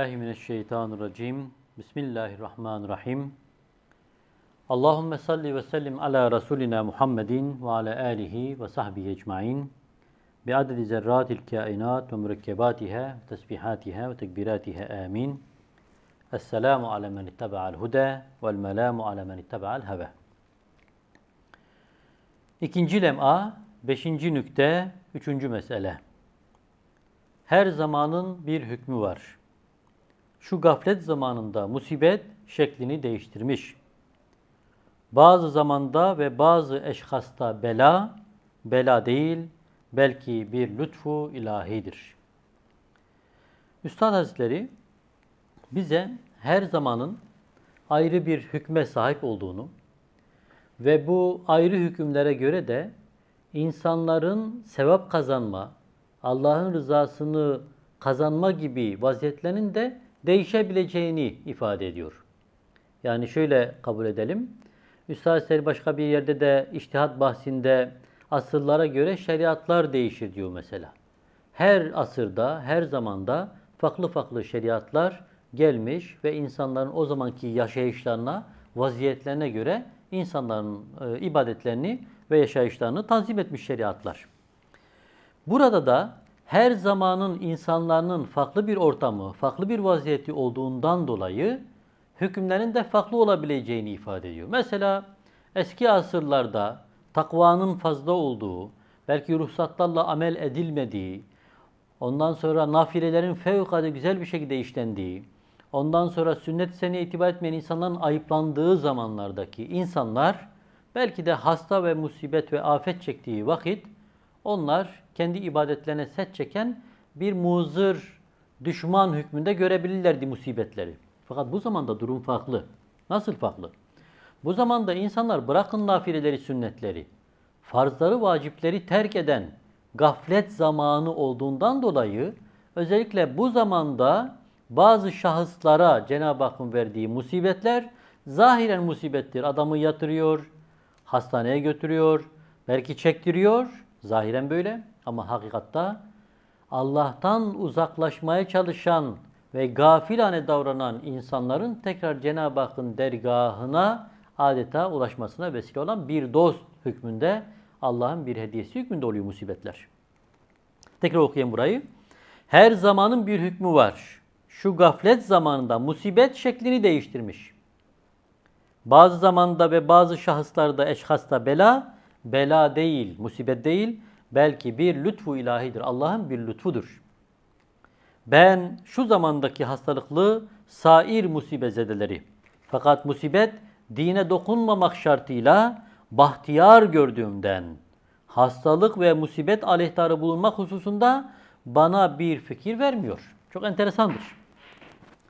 billahi mineşşeytanirracim. Bismillahirrahmanirrahim. Allahümme salli ve sellim ala Resulina Muhammedin ve ala alihi ve sahbihi ecmain. Bi adedi zerratil kainat ve mürekkebatiha tesbihatiha ve tekbiratiha amin. Esselamu ala men ittaba'al huda vel melamu ala men ittaba'al heve. İkinci lem'a, beşinci nükte, üçüncü mesele. Her zamanın bir hükmü var. Şu gaflet zamanında musibet şeklini değiştirmiş. Bazı zamanda ve bazı eşhasta bela, bela değil, belki bir lütfu ilahidir. Üstad Hazretleri bize her zamanın ayrı bir hükme sahip olduğunu ve bu ayrı hükümlere göre de insanların sevap kazanma, Allah'ın rızasını kazanma gibi vaziyetlerinin de değişebileceğini ifade ediyor. Yani şöyle kabul edelim. Üstad Seri başka bir yerde de iştihat bahsinde asırlara göre şeriatlar değişir diyor mesela. Her asırda, her zamanda farklı farklı şeriatlar gelmiş ve insanların o zamanki yaşayışlarına, vaziyetlerine göre insanların e, ibadetlerini ve yaşayışlarını tanzim etmiş şeriatlar. Burada da her zamanın insanların farklı bir ortamı, farklı bir vaziyeti olduğundan dolayı hükümlerin de farklı olabileceğini ifade ediyor. Mesela eski asırlarda takvanın fazla olduğu, belki ruhsatlarla amel edilmediği, ondan sonra nafilelerin fevkalade güzel bir şekilde işlendiği, ondan sonra sünnet sene itibar etmeyen insanların ayıplandığı zamanlardaki insanlar belki de hasta ve musibet ve afet çektiği vakit onlar kendi ibadetlerine set çeken bir muzır, düşman hükmünde görebilirlerdi musibetleri. Fakat bu zamanda durum farklı. Nasıl farklı? Bu zamanda insanlar bırakın nafileleri, sünnetleri, farzları, vacipleri terk eden gaflet zamanı olduğundan dolayı özellikle bu zamanda bazı şahıslara Cenab-ı Hakk'ın verdiği musibetler zahiren musibettir. Adamı yatırıyor, hastaneye götürüyor, belki çektiriyor. Zahiren böyle ama hakikatta Allah'tan uzaklaşmaya çalışan ve gafilane davranan insanların tekrar Cenab-ı Hakk'ın dergahına adeta ulaşmasına vesile olan bir dost hükmünde Allah'ın bir hediyesi hükmünde oluyor musibetler. Tekrar okuyayım burayı. Her zamanın bir hükmü var. Şu gaflet zamanında musibet şeklini değiştirmiş. Bazı zamanda ve bazı şahıslarda, eşhasta bela, bela değil, musibet değil, belki bir lütfu ilahidir. Allah'ın bir lütfudur. Ben şu zamandaki hastalıklı sair musibezedeleri fakat musibet dine dokunmamak şartıyla bahtiyar gördüğümden hastalık ve musibet aleyhtarı bulunmak hususunda bana bir fikir vermiyor. Çok enteresandır.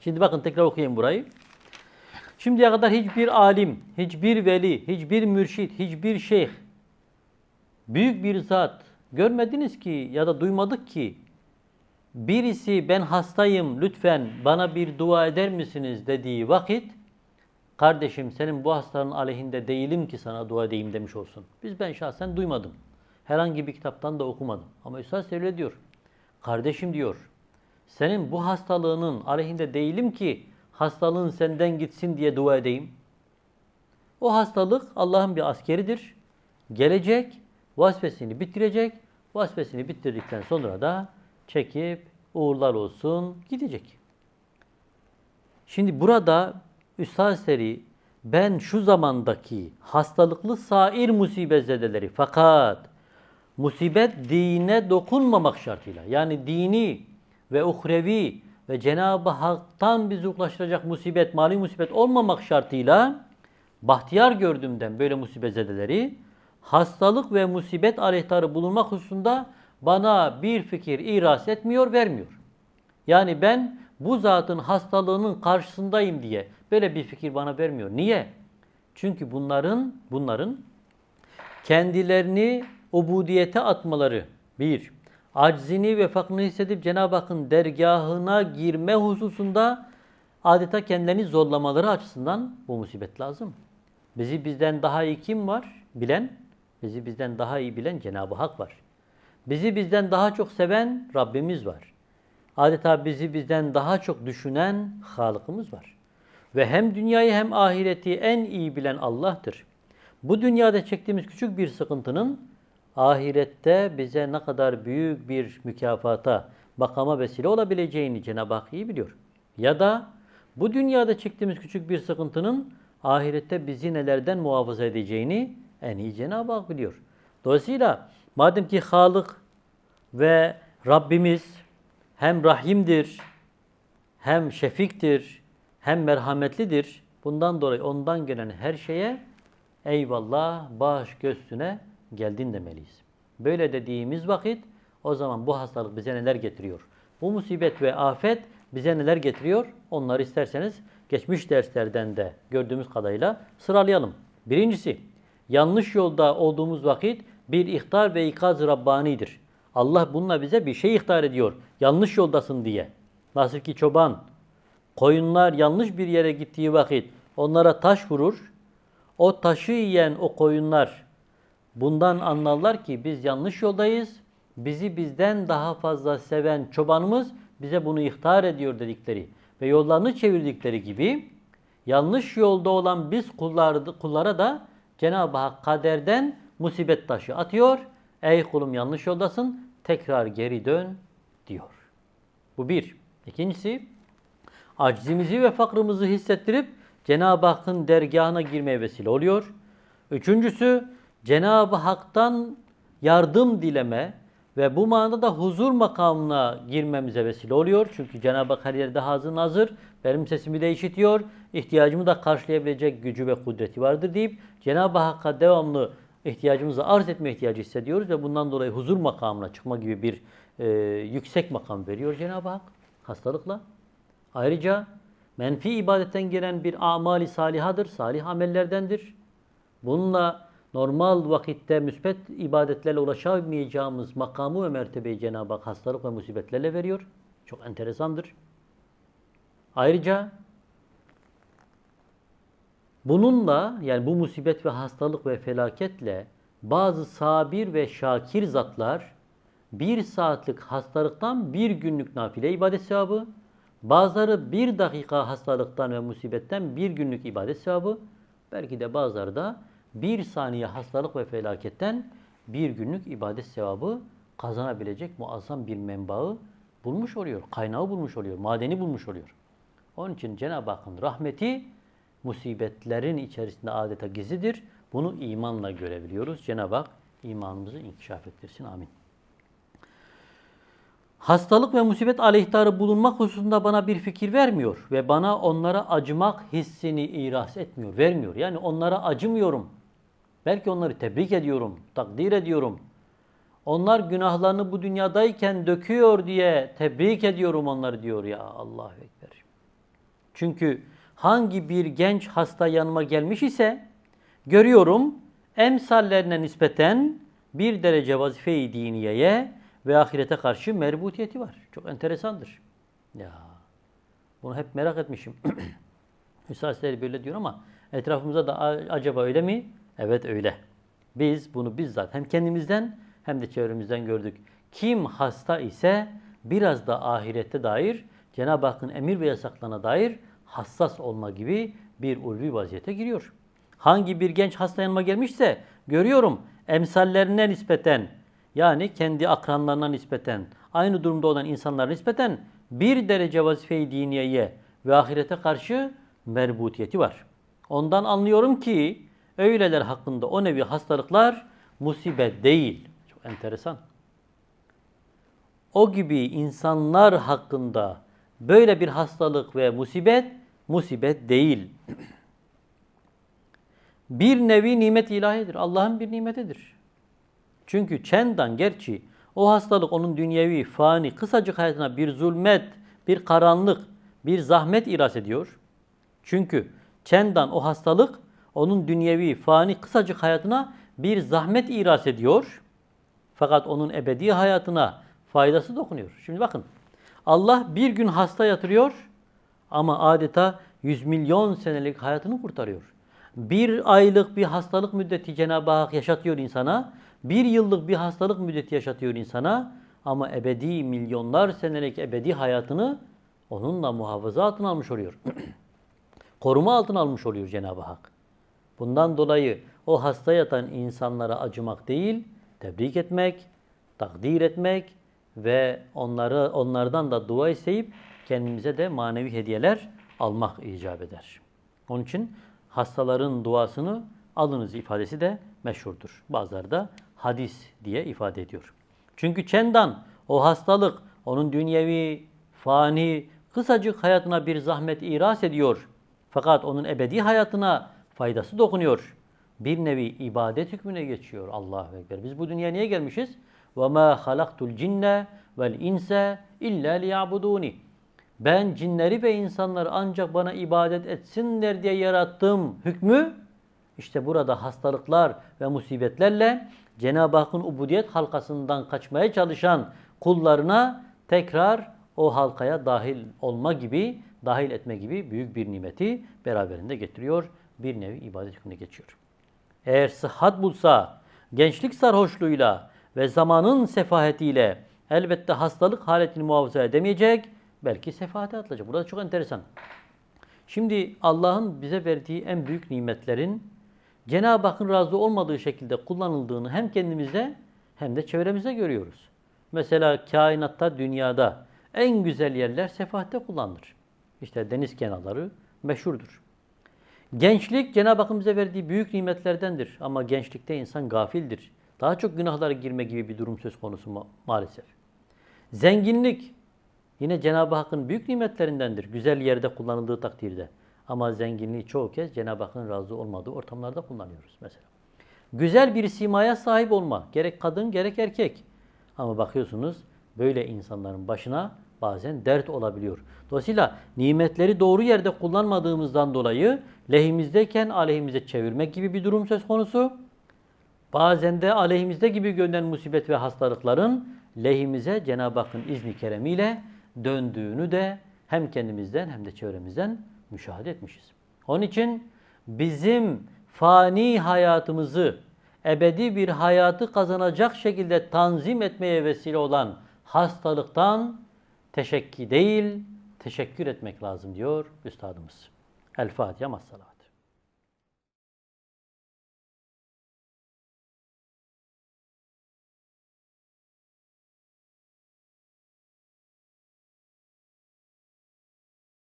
Şimdi bakın tekrar okuyayım burayı. Şimdiye kadar hiçbir alim, hiçbir veli, hiçbir mürşit, hiçbir şeyh, büyük bir zat görmediniz ki ya da duymadık ki birisi ben hastayım lütfen bana bir dua eder misiniz dediği vakit kardeşim senin bu hastanın aleyhinde değilim ki sana dua edeyim demiş olsun. Biz ben şahsen duymadım. Herhangi bir kitaptan da okumadım. Ama Üstad öyle diyor. Kardeşim diyor senin bu hastalığının aleyhinde değilim ki hastalığın senden gitsin diye dua edeyim. O hastalık Allah'ın bir askeridir. Gelecek, vazifesini bitirecek. Vazifesini bitirdikten sonra da çekip uğurlar olsun gidecek. Şimdi burada Üstad Seri ben şu zamandaki hastalıklı sair musibetzedeleri fakat musibet dine dokunmamak şartıyla yani dini ve uhrevi ve Cenab-ı Hak'tan bizi uzaklaştıracak musibet, mali musibet olmamak şartıyla bahtiyar gördüğümden böyle musibetzedeleri hastalık ve musibet aleyhtarı bulunmak hususunda bana bir fikir iras etmiyor, vermiyor. Yani ben bu zatın hastalığının karşısındayım diye böyle bir fikir bana vermiyor. Niye? Çünkü bunların bunların kendilerini ubudiyete atmaları bir, aczini ve fakrını hissedip Cenab-ı Hakk'ın dergahına girme hususunda adeta kendilerini zorlamaları açısından bu musibet lazım. Bizi bizden daha iyi kim var? Bilen. Bizi bizden daha iyi bilen Cenab-ı Hak var. Bizi bizden daha çok seven Rabbimiz var. adeta bizi bizden daha çok düşünen Halık'ımız var. Ve hem dünyayı hem ahireti en iyi bilen Allah'tır. Bu dünyada çektiğimiz küçük bir sıkıntının ahirette bize ne kadar büyük bir mükafata, makama vesile olabileceğini Cenab-ı Hak iyi biliyor. Ya da bu dünyada çektiğimiz küçük bir sıkıntının ahirette bizi nelerden muhafaza edeceğini en iyi Cenab-ı Hak biliyor. Dolayısıyla madem ki Halık ve Rabbimiz hem rahimdir, hem şefiktir, hem merhametlidir. Bundan dolayı ondan gelen her şeye eyvallah, baş göğsüne geldin demeliyiz. Böyle dediğimiz vakit o zaman bu hastalık bize neler getiriyor? Bu musibet ve afet bize neler getiriyor? Onları isterseniz geçmiş derslerden de gördüğümüz kadarıyla sıralayalım. Birincisi, yanlış yolda olduğumuz vakit bir ihtar ve ikaz Rabbani'dir. Allah bununla bize bir şey ihtar ediyor. Yanlış yoldasın diye. Nasıl ki çoban koyunlar yanlış bir yere gittiği vakit onlara taş vurur. O taşı yiyen o koyunlar bundan anlarlar ki biz yanlış yoldayız. Bizi bizden daha fazla seven çobanımız bize bunu ihtar ediyor dedikleri ve yollarını çevirdikleri gibi yanlış yolda olan biz kullar, kullara da Cenab-ı Hak kaderden musibet taşı atıyor. Ey kulum yanlış yoldasın tekrar geri dön diyor. Bu bir. İkincisi aczimizi ve fakrımızı hissettirip Cenab-ı Hakk'ın dergahına girmeye vesile oluyor. Üçüncüsü Cenab-ı Hak'tan yardım dileme ve bu manada da huzur makamına girmemize vesile oluyor. Çünkü Cenab-ı Hak her yerde hazır nazır, benim sesimi de işitiyor, ihtiyacımı da karşılayabilecek gücü ve kudreti vardır deyip Cenab-ı Hakk'a devamlı ihtiyacımızı arz etme ihtiyacı hissediyoruz ve bundan dolayı huzur makamına çıkma gibi bir e, yüksek makam veriyor Cenab-ı Hak hastalıkla. Ayrıca menfi ibadetten gelen bir amali salihadır, salih amellerdendir. Bununla normal vakitte müsbet ibadetlerle ulaşamayacağımız makamı ve mertebeyi Cenab-ı Hak hastalık ve musibetlerle veriyor. Çok enteresandır. Ayrıca bununla yani bu musibet ve hastalık ve felaketle bazı sabir ve şakir zatlar bir saatlik hastalıktan bir günlük nafile ibadet sevabı, bazıları bir dakika hastalıktan ve musibetten bir günlük ibadet sevabı, belki de bazıları da bir saniye hastalık ve felaketten bir günlük ibadet sevabı kazanabilecek muazzam bir menbaı bulmuş oluyor. Kaynağı bulmuş oluyor. Madeni bulmuş oluyor. Onun için Cenab-ı Hakk'ın rahmeti musibetlerin içerisinde adeta gizlidir. Bunu imanla görebiliyoruz. Cenab-ı Hak imanımızı inkişaf ettirsin. Amin. Hastalık ve musibet aleyhtarı bulunmak hususunda bana bir fikir vermiyor ve bana onlara acımak hissini iras etmiyor, vermiyor. Yani onlara acımıyorum. Belki onları tebrik ediyorum, takdir ediyorum. Onlar günahlarını bu dünyadayken döküyor diye tebrik ediyorum onları diyor ya Allahu Ekber. Çünkü hangi bir genç hasta yanıma gelmiş ise görüyorum emsallerine nispeten bir derece vazife-i diniyeye ve ahirete karşı merbutiyeti var. Çok enteresandır. Ya bunu hep merak etmişim. Üstadları böyle diyor ama etrafımızda da acaba öyle mi? Evet öyle. Biz bunu bizzat hem kendimizden hem de çevremizden gördük. Kim hasta ise biraz da ahirette dair Cenab-ı Hakk'ın emir ve yasaklarına dair hassas olma gibi bir ulvi vaziyete giriyor. Hangi bir genç hasta yanıma gelmişse görüyorum emsallerine nispeten yani kendi akranlarına nispeten aynı durumda olan insanlara nispeten bir derece vazife-i diniyeye ve ahirete karşı merbutiyeti var. Ondan anlıyorum ki öyleler hakkında o nevi hastalıklar musibet değil. Çok enteresan. O gibi insanlar hakkında böyle bir hastalık ve musibet musibet değil. Bir nevi nimet ilahidir. Allah'ın bir nimetidir. Çünkü çendan gerçi o hastalık onun dünyevi, fani, kısacık hayatına bir zulmet, bir karanlık, bir zahmet iras ediyor. Çünkü çendan o hastalık onun dünyevi, fani, kısacık hayatına bir zahmet iras ediyor. Fakat onun ebedi hayatına faydası dokunuyor. Şimdi bakın Allah bir gün hasta yatırıyor ama adeta yüz milyon senelik hayatını kurtarıyor. Bir aylık bir hastalık müddeti Cenab-ı Hak yaşatıyor insana. Bir yıllık bir hastalık müddeti yaşatıyor insana. ama ebedi milyonlar senelik ebedi hayatını onunla muhafaza altına almış oluyor. Koruma altına almış oluyor Cenab-ı Hak. Bundan dolayı o hasta yatan insanlara acımak değil, tebrik etmek, takdir etmek ve onları onlardan da dua isteyip kendimize de manevi hediyeler almak icap eder. Onun için hastaların duasını alınız ifadesi de meşhurdur. Bazıları da hadis diye ifade ediyor. Çünkü çendan o hastalık onun dünyevi, fani, kısacık hayatına bir zahmet iras ediyor. Fakat onun ebedi hayatına faydası dokunuyor. Bir nevi ibadet hükmüne geçiyor. Allahu Ekber. Biz bu dünyaya niye gelmişiz? وَمَا خَلَقْتُ الْجِنَّ وَالْاِنْسَ اِلَّا لِيَعْبُدُونِ Ben cinleri ve insanları ancak bana ibadet etsinler diye yarattım hükmü işte burada hastalıklar ve musibetlerle Cenab-ı Hakk'ın ubudiyet halkasından kaçmaya çalışan kullarına tekrar o halkaya dahil olma gibi, dahil etme gibi büyük bir nimeti beraberinde getiriyor. Bir nevi ibadet hükmüne geçiyor. Eğer sıhhat bulsa, gençlik sarhoşluğuyla ve zamanın sefahetiyle elbette hastalık haletini muhafaza edemeyecek, belki sefahate atılacak. Burada çok enteresan. Şimdi Allah'ın bize verdiği en büyük nimetlerin Cenab-ı Hakk'ın razı olmadığı şekilde kullanıldığını hem kendimizde hem de çevremizde görüyoruz. Mesela kainatta, dünyada en güzel yerler sefahatte kullanılır. İşte deniz kenarları meşhurdur. Gençlik Cenab-ı Hakk'ın bize verdiği büyük nimetlerdendir. Ama gençlikte insan gafildir. Daha çok günahlara girme gibi bir durum söz konusu ma- maalesef. Zenginlik yine Cenab-ı Hakk'ın büyük nimetlerindendir. Güzel yerde kullanıldığı takdirde. Ama zenginliği çoğu kez Cenab-ı Hakk'ın razı olmadığı ortamlarda kullanıyoruz mesela. Güzel bir simaya sahip olma. Gerek kadın gerek erkek. Ama bakıyorsunuz böyle insanların başına bazen dert olabiliyor. Dolayısıyla nimetleri doğru yerde kullanmadığımızdan dolayı lehimizdeyken aleyhimize çevirmek gibi bir durum söz konusu. Bazen de aleyhimizde gibi görünen musibet ve hastalıkların lehimize Cenab-ı Hakk'ın izni keremiyle döndüğünü de hem kendimizden hem de çevremizden müşahede etmişiz. Onun için bizim fani hayatımızı ebedi bir hayatı kazanacak şekilde tanzim etmeye vesile olan hastalıktan teşekki değil, teşekkür etmek lazım diyor üstadımız. El Fatiha Massalavat.